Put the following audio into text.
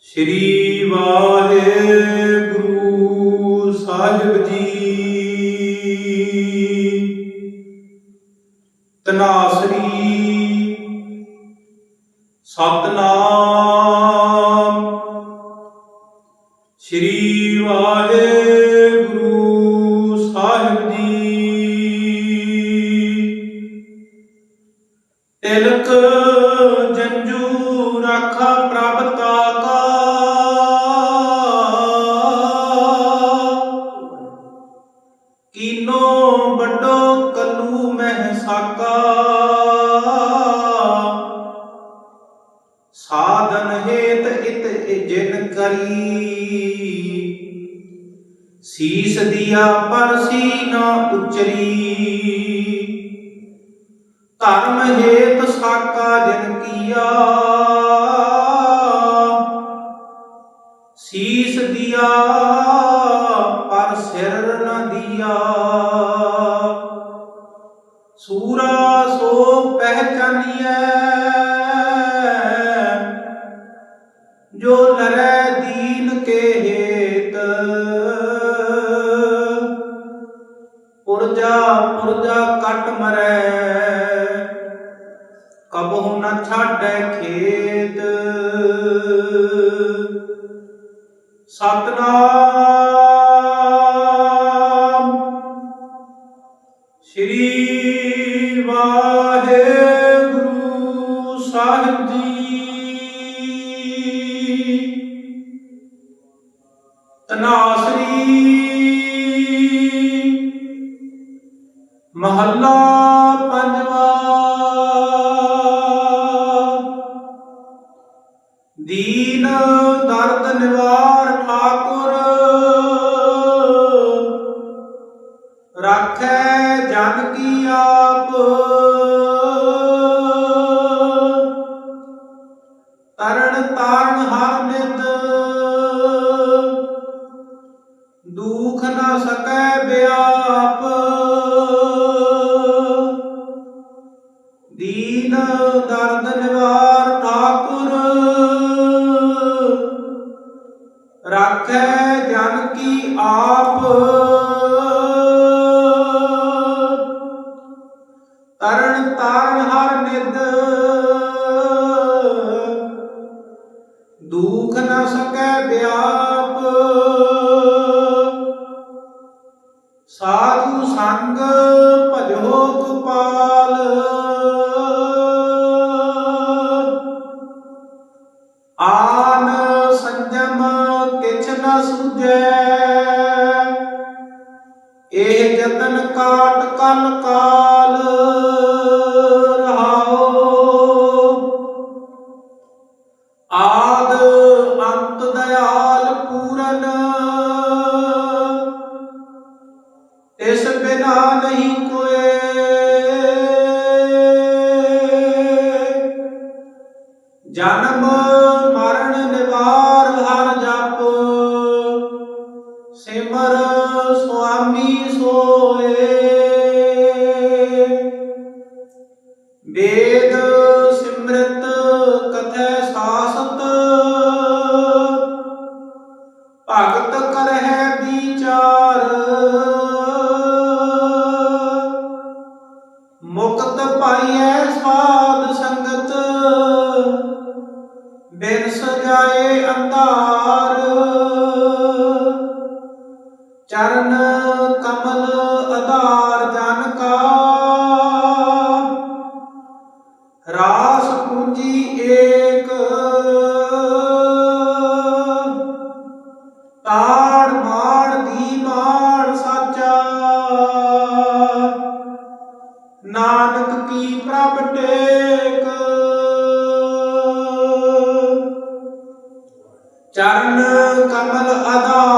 ਸ੍ਰੀ ਵਾਹਿਗੁਰੂ ਸਾਹਿਬ ਜੀ। ਤਨਾਸਰੀ ਸਤਨਾਮ। ਸ੍ਰੀ ਵਾਹਿਗੁਰੂ ਤਿਲਕ ਜੰਜੂ ਰਾਖਾ ਪ੍ਰਭ ਤਾਕਾ ਕੀਨੋ ਵੱਡੋ ਕਲੂ ਮਹਿ ਸਾਕਾ। ਸਾਧਨ ਹੇਤ ਇਤ ਜਿਨ ਕਰੀ। ਸੀਸ ਦਿਆ ਪਰਸੀ ਨਾ ਉਚਰੀ। ਧਰਮ ਹੇਤ ਸਾਕਾ ਜਨ ਕੀਆ। ਸੀਸ ਦਿਆ, ਪਰ ਸਿਰ ਨ ਦਿਆ। ਸੂਰਾ ਸੋ ਪਹਿਚਾਨੀਐ, ਜੋ ਲਰੈ ਦੀਨ ਕੇ ਹੇਤ। ਪੁਰਜਾ ਪੁਰਜਾ ਕਟ ਮਰੈ। ਕਬਹੁ ਨ ਛਾਡੈ ਖੇਤ। ਸਤਨਾਮ। ਸ੍ਰੀ ਵਾਹਿਗੁਰੂ ਸਾਹਿਬ ਜੀ। ਤਨਾਸਰੀ ਮਹੱਲਾ ਪੰਜਵਾ। ਦਰਦ ਠਾਕੁਰ। ਰਾਖੈ ਜਨ ਕੀ ਆਪ। ਤਰਨ ਤਾਰਨ ਹਾ ਰਾਖੈ ਜਨ ਕੀ ਆਪ। ਤਰਨ ਤਾਰਨ ਹਰ ਨਿਦ ਦੁਖ ਨਾ ਸਕੈ ਬਿਆਪ। ਸਾਧੂ ਸੰਗ ਭਜੋ ਗੋਪਾਲ। ਨ ਸੁਝੈ। ਇਹ ਜਤਨ ਕਾਟ ਕਲ ਕਾਲ ਰਹਾਓ। ਆਦ ਅੰਤ ਦਇਆਲ ਪੂਰਨ। ਇਸ ਬਿਨਾ ਨਹੀਂ ਕੋਏ। ਜਨਮ ਮਰਨ ਨਿਵਾਰ ਵੇਦ ਸਿਮਰਤ ਕਥੈ ਸਾਸਤ। ਭਗਤ ਕਰਹਿ ਵਿਚਾਰ। ਮੁਕਤ ਪਾਈਐ ਸਾਧ ਸੰਗਤ। ਬਿਨ ਸਜਾਏ ਅੰਧਾਰ। ਚਰਨ ਤਾੜ ਮਾੜ ਦੀ ਮਾੜ ਸਾਚਾ। ਨਾਨਕ ਕੀ ਪ੍ਰਭ ਟੇਕ। ਚਰਨ ਕਮਲ ਅਦਾ।